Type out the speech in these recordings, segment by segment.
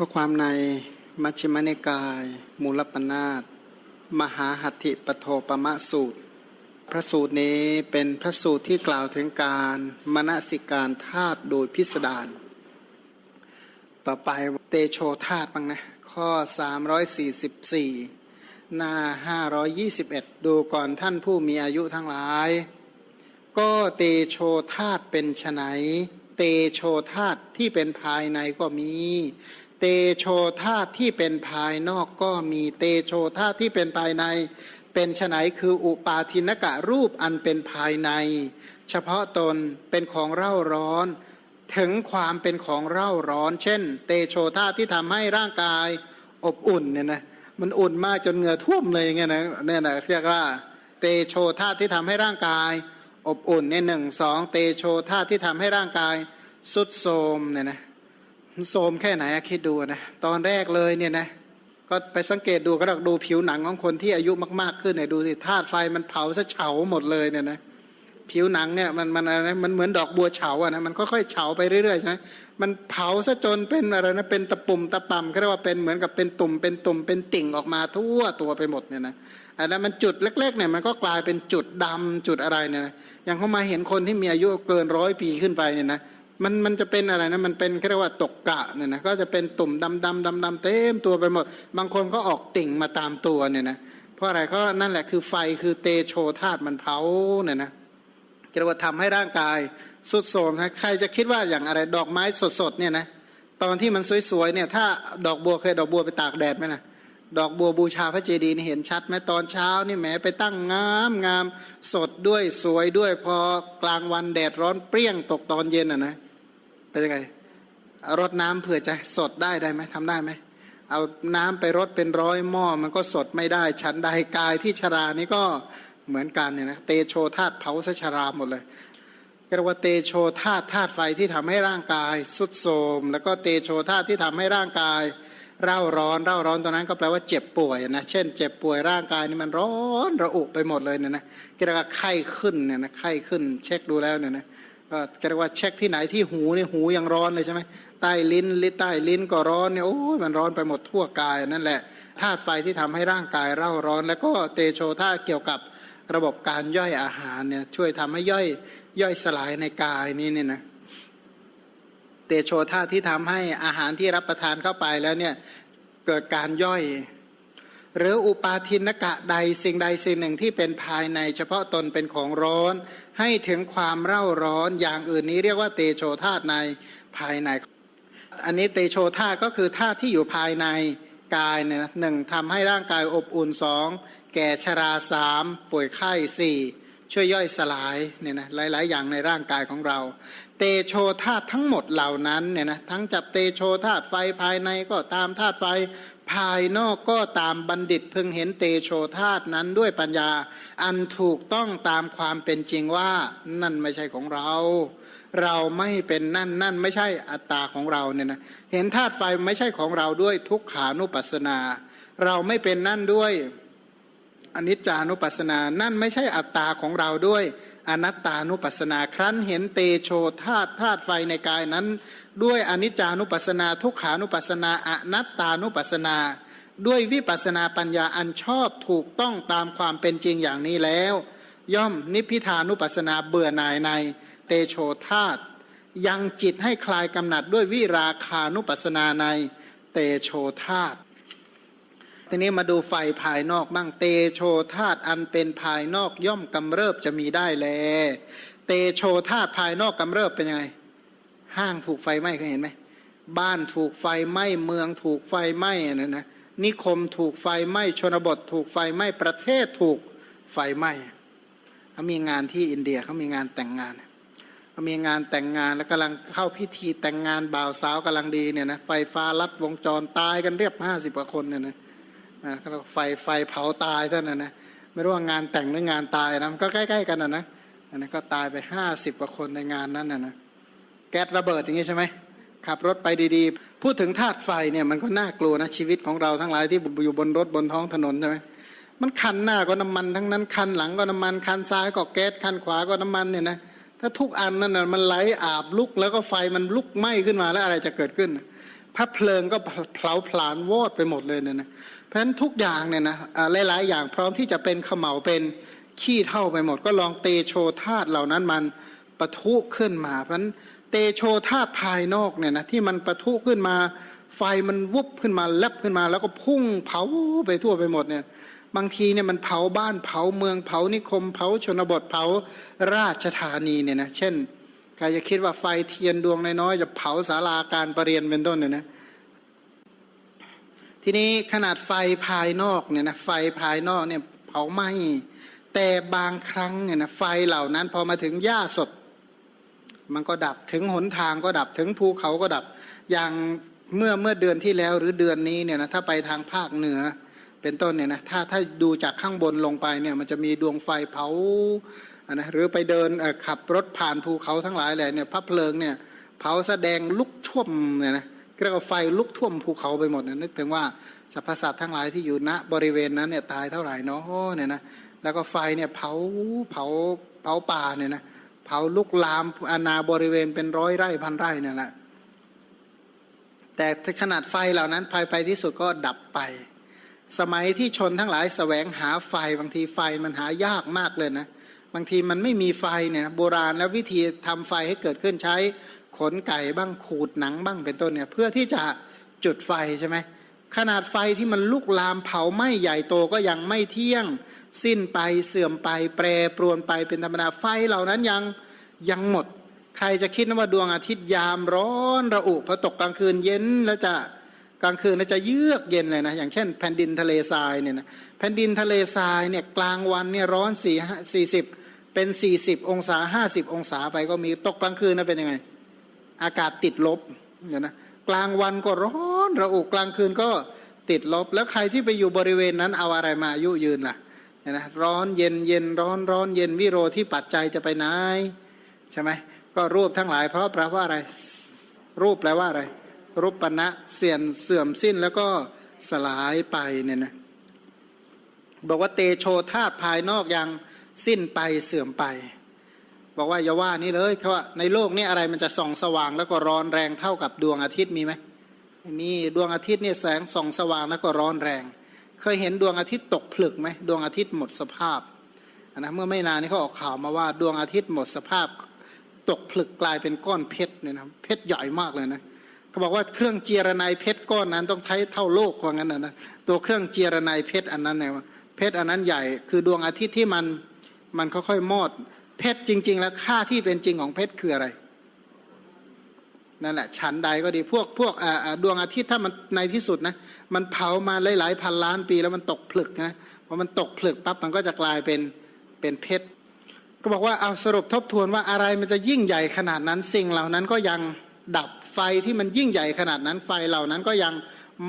ข้อความในมัชฌิมนิกาย มูลปนาตมหาหัตถิปโทปมะสูตร พระสูตรนี้เป็นพระสูตรที่กล่าวถึงการมณสิการธาตุโดยพิสดารต่อไปเตโชธาตุบ้างนะข้อ 344 หน้า 521 ดูก่อนท่านผู้มีอายุทั้งหลาย ก็เตโชธาตุเป็นไฉนเตโชธาตุที่เป็นภายในก็มี เตโชธาตุที่เป็นภายนอกก็มีเตโชธาตุที่เป็นภายใน เป็นไนคืออุปาทินกะรูปอันเป็นภายใน เฉพาะตนเป็นของเร่าร้อน ถึงความเป็นของเร่าร้อน เช่น เตโชธาตุที่ทำให้ร่างกายอบอุ่นเนี่ยนะมันอุ่นมากจนเหงื่อท่วมเลยอย่างเงี้ยนะเนี่ยนะเรียกว่าเตโชธาตุที่ทำให้ร่างกาย อบอุ่นเนี่ยหนึ่งสองเตโชธาตุที่ทำให้ร่างกายสุดโทมเนี่ยนะ มันโทรมแค่ไหนอะคิดดูนะตอนแรกเลยเนี่ยนะก็ไปสังเกตดูก็ดูผิวหนังของคนที่อายุมาก ๆ ขึ้นเนี่ยดูสิธาตุไฟมันเผาซะเฉาหมดเลยเนี่ยนะผิวหนังเนี่ยมันมันอะไรมันเหมือนดอกบัวเฉาอะนะมันค่อยๆเฉาไปเรื่อยๆใช่ไหมมันเผาซะจนเป็นอะไรนะเป็นตะปุ่มตะป่ำเขาเรียกว่าเป็นเหมือนกับเป็นตุ่มเป็นตุ่มเป็นติ่งออกมาทั่วตัวไปหมดเนี่ยนะอันนั้นมันจุดเล็กๆเนี่ยมันก็กลายเป็นจุดดำจุดอะไรเนี่ยนะอย่างเขามาเห็นคนที่มีอายุเกินร้อยปีขึ้นไปเนี่ยนะ มันมันจะเป็นอะไรนะมันเป็นเรียกว่าตกกะเนี่ยนะก็จะเป็นตุ่มดำดำดำดำเต็มตัวไปหมด บางคนก็ออกติ่งมาตามตัวเนี่ยนะเพราะอะไรก็นั่นแหละคือไฟคือเตโชธาตุมันเผาเนี่ยนะเรียกว่าทำให้ร่างกายสุดโทมนะใครจะคิดว่าอย่างอะไรดอกไม้สดๆเนี่ยนะตอนที่มันสวยๆเนี่ยถ้าดอกบัวเคยดอกบัวไปตากแดดไหมนะดอกบัวบูชาพระเจดีย์นี่เห็นชัดไหมตอนเช้านี่แหมไปตั้งงามงามสดด้วยสวยด้วยพอกลางวันแดดร้อนเปรี้ยงตกตอนเย็นอะนะ เป็นยังไงรดน้ำเผื่อจะสดได้ได้ไหมทำได้ไหมเอาน้ำไปรดเป็นร้อยหม้อมันก็สดไม่ได้ ชั้นใดกายที่ชรานี่ก็เหมือนกันเนี่ยนะเตโชธาตุเผาสชราหมดเลยเรียกว่าเตโชธาตุธาตุไฟที่ทำให้ร่างกายสุดโทมแล้วก็เตโชธาตุที่ทำให้ร่างกายเร่าร้อนเร่าร้อนตอนนั้นก็แปลว่าเจ็บป่วยนะเช่น เจ็บป่วยร่างกายนี่มันร้อนระอุไปหมดเลยเนี่ยนะเรียกว่าไข้ขึ้นเนี่ยนะไข้ขึ้นเช็คดูแล้วเนี่ยนะ ก็เรียกว่าเช็คที่ไหนที่หูเนี่ยหูยังร้อนเลยใช่ไหมใต้ลิ้นลิ้นใต้ลิ้นก็ร้อนเนี่ยโอ้ยมันร้อนไปหมดทั่วกายนั่นแหละธาตุไฟที่ทำให้ร่างกายเร่าร้อน แล้วก็เตโชธาเกี่ยวกับระบบการย่อยอาหารเนี่ยช่วยทำให้ย่อยย่อยสลายในกายนี่เนี่ยนะเตโชธาที่ทำให้อาหารที่รับประทานเข้าไปแล้วเนี่ยเกิดการย่อย หรืออุปาทินกะใดสิ่งใดสิ่งหนึ่งที่เป็นภายในเฉพาะตนเป็นของร้อน ให้ถึงความเร่าร้อนอย่างอื่นนี้เรียกว่าเตโชธาตุในภายใน อันนี้เตโชธาตุก็คือธาตุที่อยู่ภายในกายเนี่ยนะหนึ่งทำให้ร่างกายอบอุ่นสองแก่ชราสามป่วยไข้สี่ช่วยย่อยสลายเนี่ยนะหลาย ๆ อย่างในร่างกายของเรา เตโชธาตุทั้งหมดเหล่านั้นเนี่ยนะทั้งจับเตโชธาตุไฟภายในก็ตามธาตุไฟ ภายนอกก็ตามบัณฑิตพึงเห็นเตโชธาตนั้นด้วยปัญญา อันถูกต้องตามความเป็นจริงว่านั่นไม่ใช่ของเรา เราไม่เป็นนั่นนั่นไม่ใช่อัตตาของเราเนี่ยนะเห็นธาตุไฟไม่ใช่ของเราด้วยทุกขานุปัสนา เราไม่เป็นนั่นด้วยอนิจจานุปัสนา นั่นไม่ใช่อัตตาของเราด้วย อนัตตานุปัสสนา ครั้นเห็นเตโชธาตุธาตุไฟในกายนั้น ด้วยอนิจจานุปัสสนา ทุกขานุปัสสนาอนัตตานุปัสสนา ด้วยวิปัสนาปัญญาอันชอบถูกต้องตามความเป็นจริงอย่างนี้แล้ว ย่อมนิพพิทานุปัสสนาเบื่อหน่ายในเตโชธาตุยังจิตให้คลายกำหนัดด้วยวิราคานุปัสสนาในเตโชธาตุ ทีนี้มาดูไฟภายนอกบ้างเตโชธาตุอันเป็นภายนอกย่อมกำเริบจะมีได้แล เตโชธาตุภายนอกกำเริบเป็นยังไง ห้างถูกไฟไหม้เคยเห็นไหมบ้านถูกไฟไหม้เมืองถูกไฟไหม้นะนะนิคมถูกไฟไหม้ชนบท ถูกไฟไหม้ประเทศถูกไฟไหม้เขามีงานที่อินเดียเขามีงานแต่งงานเขามีงานแต่งงานแล้วกำลังเข้าพิธีแต่งงานบ่าวสาวกำลังดีเนี่ยนะไฟฟ้าลัดวงจรตายกันเรียบห้าสิบกว่าคนเนี่ยนะ นะไฟไฟเผาตายเท่านั้นนะไม่รู้ว่างานแต่งหรืองานตายนะมันก็ใกล้ ๆ กันนะนะอันนั้นก็ตายไปห้าสิบกว่าคนในงานนั้นนะนะแก๊สระเบิดอย่างนี้ใช่ไหมขับรถไปดีๆ พูดถึงธาตุไฟเนี่ยมันก็น่ากลัวนะชีวิตของเราทั้งหลายที่อยู่บนรถบนท้องถนนใช่ไหมมันคันหน้าก็น้ำมันทั้งนั้นคันหลังก็น้ำมันคันซ้ายก็แก๊สคันขวาก็น้ำมันเนี่ยนะถ้าทุกอันนั่นนะมันไหลอาบลุกแล้วก็ไฟมันลุกไหม้ขึ้นมาแล้วอะไรจะเกิดขึ้น พระเพลิงก็เผาผลาญวอดไปหมดเลยเนี่ยนะเพราะฉะนั้นทุกอย่างเนี่ยนะหลายๆ อย่างพร้อมที่จะเป็นขม่าเป็นขี้เท่าไปหมด ก็ลองเตโชธาตเหล่านั้นมันปะทุขึ้นมา เพราะฉะนั้นเตโชธาตภายนอกเนี่ยนะที่มันปะทุขึ้นมา ไฟมันวุบขึ้นมาแลบขึ้นมา แล้วก็พุ่งเผาไปทั่วไปหมดเนี่ยบางทีเนี่ยมันเผาบ้านเผาเมืองเผานิคม เผาชนบทเผาราชธานีเนี่ยนะเช่น ใครจะคิดว่าไฟเทียนดวงน้อยๆจะเผาศาลาการประเรียนเป็นต้นเนี่ยนะ ทีนี้ขนาดไฟภายนอกเนี่ยนะไฟภายนอกเนี่ยเผาไหม้แต่บางครั้งเนี่ยนะไฟเหล่านั้นพอมาถึงหญ้าสด มันก็ดับถึงหนทางก็ดับถึงภูเขาก็ดับ อย่างเมื่อเมื่อเดือนที่แล้วหรือเดือนนี้เนี่ยนะถ้าไปทางภาคเหนือ เป็นต้นเนี่ยนะถ้าถ้าดูจากข้างบนลงไปเนี่ยมันจะมีดวงไฟเผา นะหรือไปเดินขับรถผ่านภูเขาทั้งหลายแหละเนี่ยพระเพลิงเนี่ยเผาแสดงลุกท่วมเนี่ยนะเรียกว่าไฟลุกท่วมภูเขาไปหมดนะนึกถึงว่าสรรพสัตว์ทั้งหลายที่อยู่ณบริเวณนั้นเนี่ยตายเท่าไหร่เนาะเนี่ยนะแล้วก็ไฟเนี่ยเผาเผาเผาป่าเนี่ยนะเผาลุกลามอาณาบริเวณเป็นร้อยไร่พันไร่เนี่ยแหละแต่ขนาดไฟเหล่านั้นภายไปที่สุดก็ดับไป สมัยที่ชนทั้งหลายแสวงหาไฟบางทีไฟมันหายากมากเลยนะ บางทีมันไม่มีไฟเนี่ยโบราณแล้ววิธีทำไฟให้เกิดขึ้นใช้ขนไก่บ้างขูดหนังบ้างเป็นต้นเนี่ยเพื่อที่จะจุดไฟใช่ไหมขนาดไฟที่มันลุกลามเผาไหม้ใหญ่โตก็ยังไม่เที่ยง สิ้นไปเสื่อมไป แปรปรวนไปเป็นธรรมดาไฟเหล่านั้นยังยังหมด ใครจะคิดนะว่าดวงอาทิตย์ยามร้อนระอุพอตกกลางคืนเย็นแล้วจะ กลางคืนจะเยือกเย็นเลยนะอย่างเช่นแผ่นดินทะเลทรายเนี่ยนะแผ่นดินทะเลทรายเนี่ยกลางวันเนี่ยร้อนสี่สี่สิบเป็น40องศา50องศาไปก็มีตกกลางคืนนะเป็นยังไง อากาศติดลบเนี่ยนะกลางวันก็ร้อนระอุกลางคืนก็ติดลบ แล้วใครที่ไปอยู่บริเวณนั้นเอาอะไรมาอายุยืนล่ะเนี่ยนะร้อนเย็นเย็นร้อนร้อนเย็นวิโรที่ปัจจัยจะไปไหนใช่ไหมก็รูปทั้งหลายเพราะแปลว่าอะไร รูปแปลว่าอะไร รูปปณะเสื่อมเสื่อมสิ้นแล้วก็สลายไปเนี่ยนะบอกว่าเตโชธาตุภายนอกยังสิ้นไปเสื่อมไป บอกว่าอย่าว่านี่เลยเขาว่าในโลกนี้อะไรมันจะส่องสว่างแล้วก็ร้อนแรงเท่ากับดวงอาทิตย์มีไหมม่มีดวงอาทิตย์เนี่ยแสงส่องสว่างแล้วก็ร้อนแรง เคยเห็นดวงอาทิตย์ตกผลึกไหมดวงอาทิตย์หมดสภาพนะเมื่อไม่นานนี้เขาออกข่าวมาว่าดวงอาทิตย์หมดสภาพ ตกผลึกกลายเป็นก้อนเพชรเนี่ยนะเพชรใหญ่มากเลยนะ เขาบอกว่าเครื่องเจียระไนเพชรก้อนนั้นต้องใช้เท่าโลกว่างั้นนะนะตัวเครื่องเจียระไนเพชรอันนั้นเนี่ยเพชรอันนั้นใหญ่ คือดวงอาทิตย์ที่มันมันค่อยๆมอด เพชรจริง ๆ แล้วค่าที่เป็นจริงของเพชรคืออะไรนั่นแหละฉันใดก็ดีพวกพวกดวงอาทิตย์ถ้ามันในที่สุดนะมันเผามาหลายๆพันล้านปีแล้วมันตกผลึกนะพอมันตกผลึกปั๊บมันก็จะกลายเป็นเป็นเพชรก็บอกว่าเอาสรุปทบทวนว่าอะไรมันจะยิ่งใหญ่ขนาดนั้นสิ่งเหล่านั้นก็ยัง ดับไฟที่มันยิ่งใหญ่ขนาดนั้นไฟเหล่านั้นก็ยัง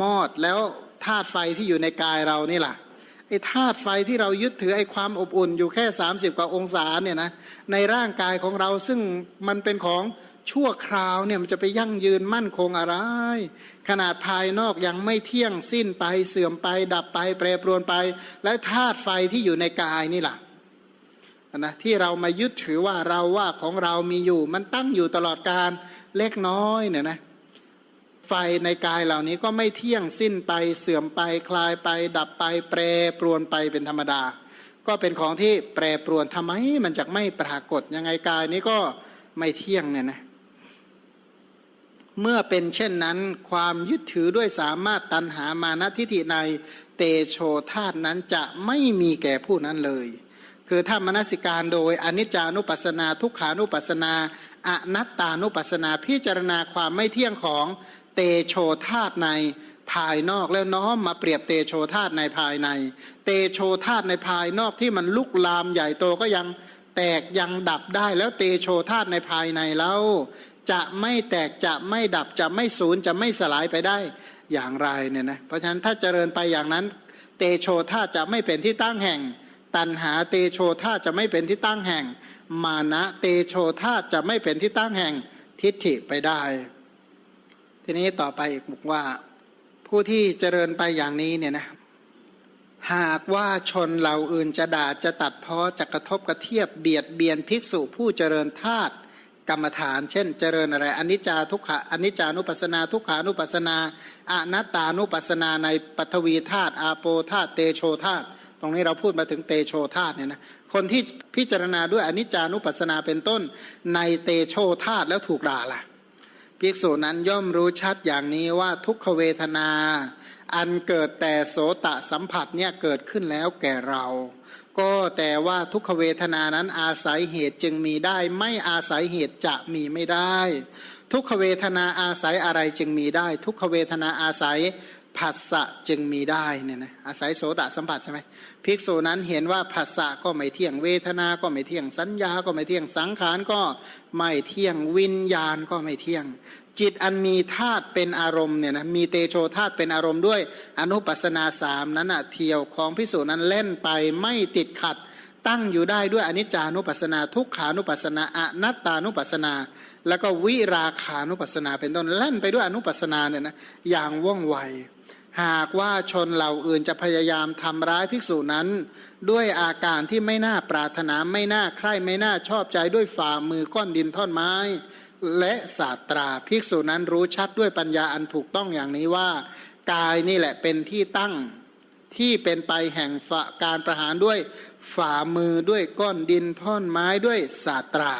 มอดแล้วธาตุไฟที่อยู่ในกายเรานี่แหละไอ้ธาตุไฟที่เรายึดถือไอ้ความอบอุ่นอยู่แค่ 30 กว่าองศาเนี่ยนะในร่างกายของเราซึ่งมันเป็นของชั่วคราวเนี่ยมันจะไปยั่งยืนมั่นคงอะไร ขนาดภายนอกยังไม่เที่ยงสิ้นไปเสื่อมไป ดับไป แปรปรวนไป และธาตุไฟที่อยู่ในกายนี่แหละ นะที่เรามายึดถือว่าเราว่าของเรามีอยู่ มันตั้งอยู่ตลอดการเล็กน้อยเนี่ยนะไฟในกายเหล่านี้ก็ไม่เที่ยงสิ้นไปเสื่อมไปคลายไป ดับไป แปรปรวนไปเป็นธรรมดา ก็เป็นของที่แปรปรวนทำไมมันจะไม่ปรากฏยังไงกายนี้ก็ไม่เที่ยงเนี่ยนะเมื่อเป็นเช่นนั้น ความยึดถือด้วยสามารถตันหามานะทิฏฐิในเตโชธาตุนั้นจะไม่มีแก่ผู้นั้นเลย คือถ้ามนสิการโดยอนิจจานุปัสสนา ทุกขานุปัสสนาอนัตตานุปัสสนาพิจารณาความไม่เที่ยงของเตโชธาตุในภายนอกแล้วน้อมมาเปรียบเตโชธาตุในภายใน เตโชธาตุในภายนอกที่มันลุกลามใหญ่โตก็ยังแตกยังดับได้แล้วเตโชธาตุในภายในแล้วจะไม่แตกจะไม่ดับจะไม่สูญจะไม่สลายไปได้อย่างไรเนี่ยนะเพราะฉะนั้นถ้าเจริญไปอย่างนั้น เตโชธาตุจะไม่เป็นที่ตั้งแห่ง ตันหาเตโชธาจะไม่เป็นที่ตั้งแห่ง มานะเตโชธาจะไม่เป็นที่ตั้งแห่งทิฏฐิไปได้ ทีนี้ต่อไปอีกบอกว่า ผู้ที่เจริญไปอย่างนี้เนี่ยนะหากว่าชนเหล่าอื่นจะด่าจะตัดพ้อจะกระทบกระเทียบเบียดเบียนภิกษุผู้เจริญธาตุกรรมฐาน เช่น เจริญอะไรอนิจจาทุกขะอนิจจานุปัสนาทุกขานุปัสนาอนัตตานุปัสนาในปฐวีธาตุอาโปธาตุเตโชธาตุ ตรงนี้เราพูดมาถึงเตโชธาตุเนี่ยนะคนที่พิจารณาด้วยอนิจจานุปัสสนาเป็นต้นในเตโชธาตุแล้วถูกด่าล่ะภิกษุนั้นย่อมรู้ชัดอย่างนี้ว่าทุกขเวทนา อันเกิดแต่โสตะสัมผัสเนี่ยเกิดขึ้นแล้วแก่เรา ก็แต่ว่าทุกขเวทนานั้นอาศัยเหตุจึงมีได้ ไม่อาศัยเหตุจะมีไม่ได้ ทุกขเวทนาอาศัยอะไรจึงมีได้ ทุกขเวทนาอาศัย ผัสสะจึงมีได้เนี่ยนะอาศัยโสตสัมผัสใช่ไหมภิกษุนั้นเห็นว่าผัสสะก็ไม่เที่ยงเวทนา ก็ไม่เที่ยงสัญญา ก็ไม่เที่ยงสังขารก็ไม่เที่ยงวิญญาณก็ไม่เที่ยง จิตอันมีธาตุเป็นอารมณ์เนี่ยนะมีเตโชธาตุเป็นอารมณ์ด้วย อนุปัสนาสามนั้นอะเที่ยวของพิสูจนั้นเล่นไปไม่ติดขัดตั้งอยู่ได้ด้วยอนิจจานุปัสนา ทุกขานุปัสนาอนัตตานุปัสนา แล้วก็วิราคานุปัสนาเป็นต้นเล่นไปด้วยอนุปัสนาเนี่ยนะอย่างว่องไว หากว่าชนเหล่าอื่นจะพยายามทำร้ายภิกษุนั้น ด้วยอาการที่ไม่น่าปรารถนาไม่น่าใคร่ไม่น่าชอบใจด้วยฝ่ามือก้อนดินท่อนไม้ และศาสตราภิกษุนั้นรู้ชัดด้วยปัญญาอันถูกต้องอย่างนี้ว่า กายนี่แหละเป็นที่ตั้งที่เป็นไปแห่งฝการประหารด้วยฝ่ามือด้วยก้อนดินท่อนไม้ด้วยศาสตรา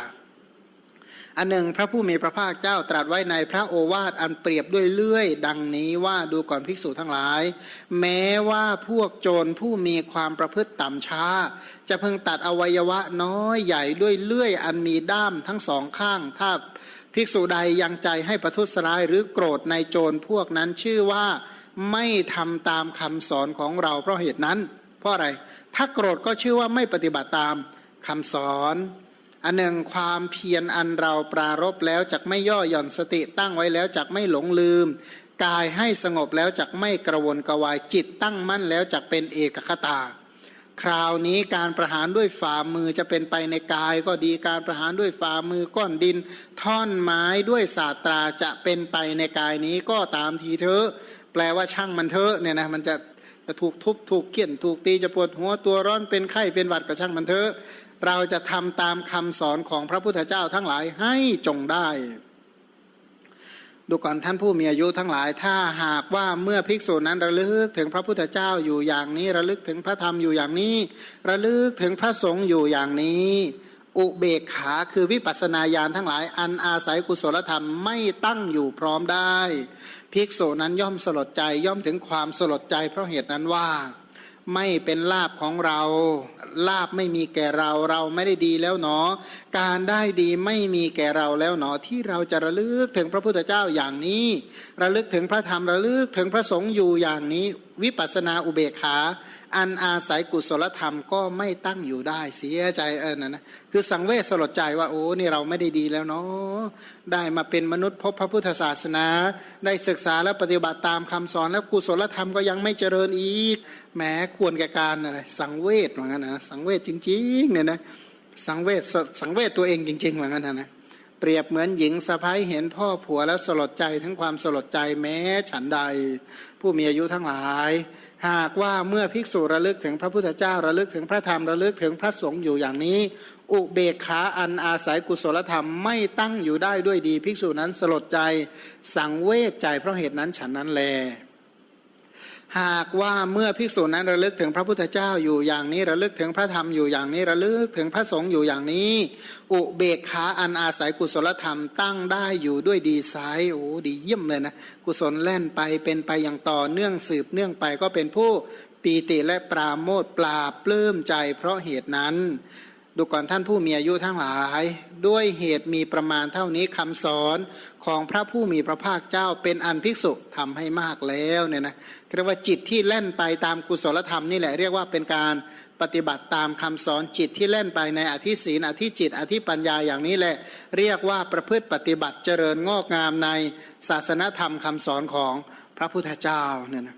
อันหนึ่งพระผู้มีพระภาคเจ้าตรัสไว้ในพระโอวาทอันเปรียบด้วยเลื่อย ดังนี้ว่าดูก่อนภิกษุทั้งหลาย แม้ว่าพวกโจรผู้มีความประพฤติต่ำช้า จะเพิ่งตัดอวัยวะน้อยใหญ่ด้วยเลื่อยอันมีด้ามทั้งสองข้างถ้าภิกษุใดยังใจให้ประทุษร้ายหรือโกรธในโจรพวกนั้นชื่อว่าไม่ทำตามคำสอนของเราเพราะเหตุนั้น เพราะอะไร ถ้าโกรธก็ชื่อว่าไม่ปฏิบัติตามคำสอน อันหนึ่งความเพียรอันเราปรารบแล้วจักไม่ย่อหย่อนสติตั้งไว้แล้วจักไม่หลงลืม กายให้สงบแล้วจักไม่กระวนกระวายจิตตั้งมั่นแล้วจักเป็นเอกคตา คราวนี้การประหารด้วยฝ่ามือจะเป็นไปในกายก็ดีการประหารด้วยฝ่ามือก้อนดิน ท่อนไม้ด้วยศาสตราจะเป็นไปในกายนี้ก็ตามทีเถอะแปลว่าช่างมันเถอะเนี่ยนะมันจะจะถูกทุบถูกเขี่ยนถูกตีจะปวดหัวตัวร้อนเป็นไข้เป็นหวัดก็ช่างมันเถอะ เราจะทำตามคำสอนของพระพุทธเจ้าทั้งหลายให้จงได้ ดูก่อนท่านผู้มีอายุทั้งหลาย ถ้าหากว่าเมื่อภิกษุนั้นระลึกถึงพระพุทธเจ้าอยู่อย่างนี้ ระลึกถึงพระธรรมอยู่อย่างนี้ ระลึกถึงพระสงฆ์อยู่อย่างนี้ อุเบกขาคือวิปัสสนาญาณทั้งหลาย อันอาศัยกุศลธรรมไม่ตั้งอยู่พร้อมได้ ภิกษุนั้นย่อมสลดใจย่อมถึงความสลดใจเพราะเหตุนั้นว่า ไม่เป็นลาบของเรา ลาบไม่มีแก่เรา เราไม่ได้ดีแล้วหนอการได้ดีไม่มีแก่เราแล้วหนอที่เราจะระลึกถึงพระพุทธเจ้าอย่างนี้ ระลึกถึงพระธรรมระลึกถึงพระสงฆ์อยู่อย่างนี้ วิปัสนาอุเบกขา อันอาศัยกุศลธรรมก็ไม่ตั้งอยู่ได้เสียใจเออนะนะคือสังเวชสลดใจว่าโอ้นี่เราไม่ได้ดีแล้วเนาะได้มาเป็นมนุษย์พบพระพุทธศาสนา ได้ศึกษาและปฏิบัติตามคำสอนแล้วกุศลธรรมก็ยังไม่เจริญอีกแหมควรแก่การอะไรสังเวชเหมือนกันนะสังเวชจริงๆเนี่ยนะสังเวชสังเวชตัวเองจริงๆเหมือนกันนะ เปรียบเหมือนหญิงสะพ้ายเห็นพ่อผัวแล้วสลดใจทั้งความสลดใจแม้ฉันใด ผู้มีอายุทั้งหลาย หากว่าเมื่อภิกษุระลึกถึงพระพุทธเจ้าระลึกถึงพระธรรมระลึกถึงพระสงฆ์อยู่อย่างนี้ อุเบกขาอันอาศัยกุศลธรรมไม่ตั้งอยู่ได้ด้วยดี ภิกษุนั้นสลดใจ สังเวชใจเพราะเหตุนั้นฉันนั้นแล หากว่าเมื่อภิกษุนั้นระลึกถึงพระพุทธเจ้าอยู่อย่างนี้ระลึกถึงพระธรรมอยู่อย่างนี้ระลึกถึงพระสงฆ์อยู่อย่างนี้ อุเบกขาอันอาศัยกุศลธรรมตั้งได้อยู่ด้วยดีไซน์โอ้ดีเยี่ยมเลยนะ กุศลแล่นไปเป็นไปอย่างต่อเนื่องสืบเนื่องไปก็เป็นผู้ปีติและปราโมทปลาบปลื้มใจเพราะเหตุนั้น ดูก่อนท่านผู้มีอายุทั้งหลาย ด้วยเหตุมีประมาณเท่านี้คำสอนของพระผู้มีพระภาคเจ้าเป็นอันภิกษุทำให้มากแล้วเนี่ยนะเรียกว่าจิตที่เล่นไปตามกุศลธรรมนี่แหละเรียกว่าเป็นการปฏิบัติตามคำสอนจิตที่เล่นไปในอธิศีนอธิจิต อธิปัญญาอย่างนี้แหละ เรียกว่าประพฤติปฏิบัติเจริญงอกงามในศาสนธรรมคำสอนของพระพุทธเจ้าเนี่ยนะ